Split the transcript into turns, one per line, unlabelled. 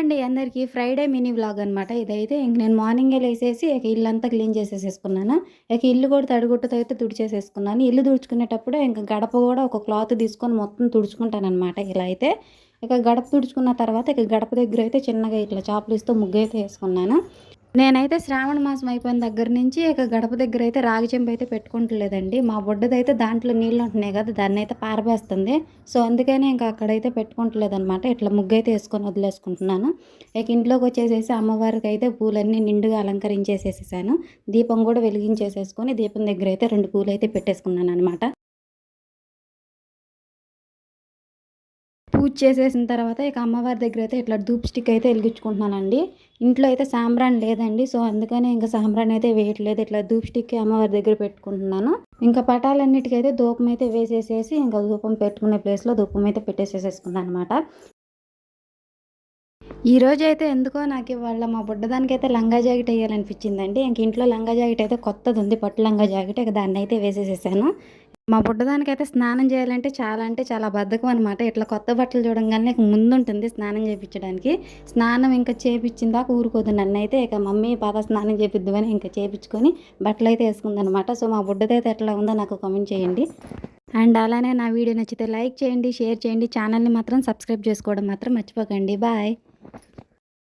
అండి అందరికీ Friday mini vlog అనమాట ఇదైతే. ఇంక నేను మార్నింగే లేసేసి ఇక ఇల్లంతా క్లీన్ చేసేసేసుకున్నాను. ఇక ఇల్లు కూడా తడిగుట్టుతో అయితే తుడిచేసేసుకున్నాను. ఇల్లు తుడుచుకునేటప్పుడే ఇంకా గడప కూడా ఒక క్లాత్ తీసుకొని మొత్తం తుడుచుకుంటాను అనమాట ఇలా అయితే. ఇక గడప తుడుచుకున్న తర్వాత ఇక గడప దగ్గర అయితే చిన్నగా ఇట్లా చాపులిస్తూ ముగ్గు అయితే వేసుకున్నాను. నేనైతే శ్రావణ మాసం అయిపోయిన దగ్గర నుంచి ఇక గడప దగ్గర అయితే రాగి చెంపు అయితే పెట్టుకుంటలేదండి. మా బొడ్డదైతే దాంట్లో నీళ్ళు ఉంటున్నాయి కదా దాన్ని అయితే పారబేస్తుంది. సో అందుకనే ఇంకా అక్కడైతే పెట్టుకుంటలేదనమాట ఇట్లా ముగ్గు అయితే వేసుకొని వదిలేసుకుంటున్నాను. ఇక ఇంట్లోకి వచ్చేసేసి అమ్మవారికి అయితే పూలన్నీ నిండుగా అలంకరించేసేసాను దీపం కూడా వెలిగించేసేసుకొని దీపం దగ్గర అయితే రెండు పూలు అయితే పెట్టేసుకున్నాను అనమాట పూజ చేసేసిన తర్వాత ఇక అమ్మవారి దగ్గర అయితే ఇట్లా ధూప్ స్టిక్ అయితే వెలిగించుకుంటున్నానండి. ఇంట్లో అయితే సాంబ్రాన్ లేదండి. సో అందుకనే ఇంకా సాంబ్రాన్ అయితే వేయట్లేదు. ఇట్లా ధూప్ స్టిక్ అమ్మవారి దగ్గర పెట్టుకుంటున్నాను. ఇంకా పటాలన్నిటికైతే ధూపం అయితే వేసేసేసి ఇంకా ధూపం పెట్టుకునే ప్లేస్లో ధూపం అయితే పెట్టేసేసేసుకున్నాను అనమాట ఈ రోజు అయితే ఎందుకో నాకు ఇవాళ మా బుడ్డదానికి అయితే లంగా జాకెట్ వేయాలనిపించిందండి. ఇంక ఇంట్లో లంగా జాకెట్ అయితే కొత్తది ఉంది. పట్టు లంగా జాకెట్. ఇక దాన్ని అయితే వేసేసేసాను. మా బుడ్డదానికైతే స్నానం చేయాలంటే చాలా అంటే చాలా బద్ధకం అనమాట ఇట్లా కొత్త బట్టలు చూడంగానే ముందు ఉంటుంది స్నానం చేయించడానికి స్నానం ఇంకా చేపించిన దాకా ఊరుకోదు నన్ను అయితే ఇక మమ్మీ పాత స్నానం చేపిద్దామని ఇంకా చేపించుకొని బట్టలు అయితే వేసుకుందనమాట సో మా బుడ్డదైతే ఎట్లా ఉందో నాకు కామెంట్ చేయండి. అండ్ అలానే నా వీడియో నచ్చితే లైక్ చేయండి షేర్ చేయండి. ఛానల్ని మాత్రం సబ్స్క్రైబ్ చేసుకోవడం మాత్రం మర్చిపోకండి. బాయ్.